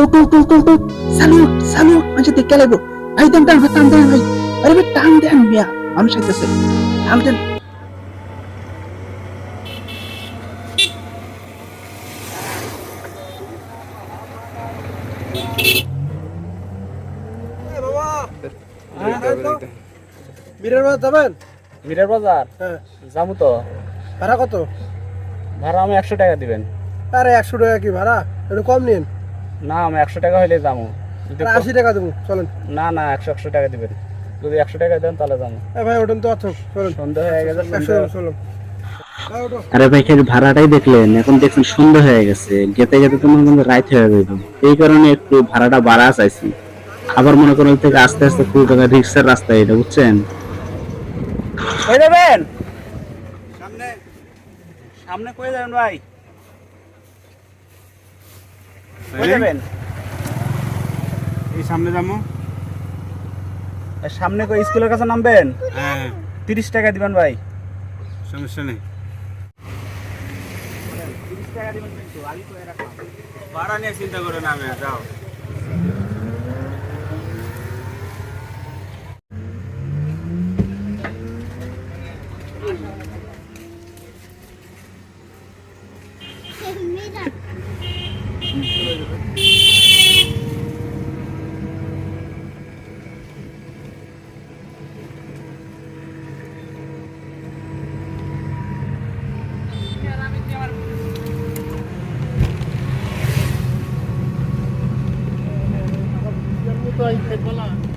উঠ উঠ উঠ উঠ উঠ। সালুট সালুট মানুষ দেখে লাগবো। ভাই, টান টান টান দেন ভাই। আরে ভাই, টান দেন মিয়া। মানুষ আইতেছে টান দেন। বীরের বাজার যাবেন? মিটার বাজার? হ্যাঁ। যাব তো। ভাড়া কত? ভাড়া আমি একশো টাকা দিবেন। আরে একশো টাকা কি ভাড়া? একটু কম নিন। না আমি একশো টাকা হইলে যাব। আশি টাকা দেবো চলেন। না না একশো একশো টাকা দিবেন। যদি একশো টাকা দেন তাহলে যাব। ভাই ওঠেন তো অর্থ চলেন। সন্ধ্যা হয়ে গেছে একশো চলুন। আরে ভাই খালি ভাড়াটাই দেখলেন এখন দেখছেন সন্ধ্যা হয়ে গেছে। যেতে গেতে তোমার কিন্তু রাত হয়ে যাবে এই কারণে একটু ভাড়াটা বাড়া চাইছি। আবার মনে করো ওই থেকে আস্তে আস্তে কুড়ি টাকা রিক্সার রাস্তা এটা বুঝছেন? কই যাবেন সামনে সামনে কই যাবেন ভাই? কই যাবেন? এই সামনে যাব। সামনে কই স্কুলের কাছে নামবেন? হ্যাঁ। তিরিশ টাকা দিবেন ভাই। সমস্যা নেই। ভাড়া নিয়ে চিন্তা করে নামে যাও। Ahí, Nicolás.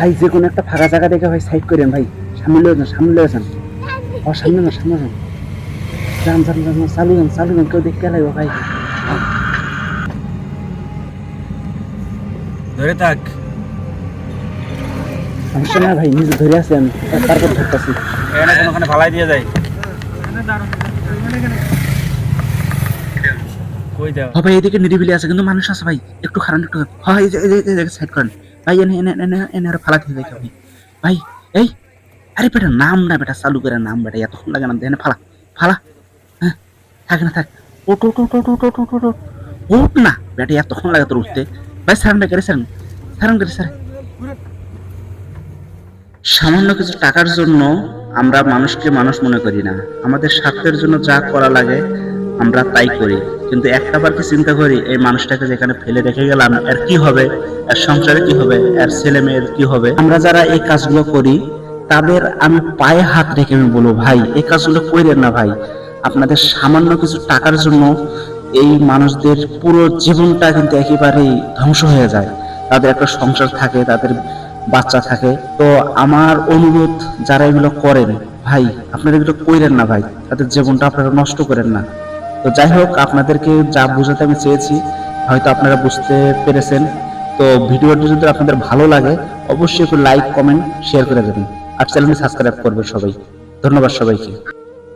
ভাই যে কোনো একটা ফাঁকা জায়গা দেখে ভাই সাইড করেন ভাই। সামনে লয়ে যান সামনে লয়ে যান। ও সামনে না সামনে যান। যান যান যান চালু যান চালু যান কেউ দেখতে লাগবে ভাই। ধরে থাক। সমস্যা না ভাই নিজে ধরে আছেন তারপর ধরতেছি এখানে কোনোখানে ফালাই দিয়ে কই যাও? ভাই এদিকে নিরিবিলি আছে কিন্তু মানুষ আছে ভাই। একটু খারাপ একটু। হয় এই যে- এই যে- এই জায়গায় সাইড করেন। ভাই এনে এনে এনে এনে আর ফালা দিয়ে দেখে ভাই ভাই এই আরে বেটা নাম না বেটা চালু করে নাম বেটা এতক্ষণ লাগে না দেনে ফালা ফালা হ্যাঁ থাক না থাক ওট ওট ওট ওট ওট ওট ওট ওট ওট না বেটা এতক্ষণ লাগে তোর উঠতে ভাই সারান ভাই করে সারান সারান করে সারান সামান্য কিছু টাকার জন্য আমরা মানুষকে মানুষ মনে করি না। আমাদের স্বার্থের জন্য যা করা লাগে আমরা তাই করি। কিন্তু একটা বার কি চিন্তা করি, এই মানুষটাকে যেখানে ফেলে রেখে গেলাম, এর কি হবে? এর সংসারে কি হবে? এর ছেলে মেয়ের কি হবে? আমরা যারা এই কাজগুলো করি, তাদের আমি পায়ে হাত রেখে আমি বলব, ভাই, এই কাজগুলো করেন না ভাই। আপনাদের সামান্য কিছু টাকার জন্য এই মানুষদের পুরো জীবনটা কিন্তু একেবারেই ধ্বংস হয়ে যায়। তাদের একটা সংসার থাকে, তাদের বাচ্চা থাকে। তো আমার অনুরোধ, যারা এগুলো করেন, ভাই, আপনারা এগুলো কইরেন না ভাই। তাদের জীবনটা আপনারা নষ্ট করেন না। তো যাই হোক, আপনাদেরকে যা বোঝাতে আমি চেয়েছি, হয়তো আপনারা বুঝতে পেরেছেন। তো ভিডিওটি যদি আপনাদের ভালো লাগে, অবশ্যই একটু লাইক কমেন্ট শেয়ার করে দেবেন। আর চ্যানেলটি সাবস্ক্রাইব করবেন সবাই। ধন্যবাদ সবাইকে।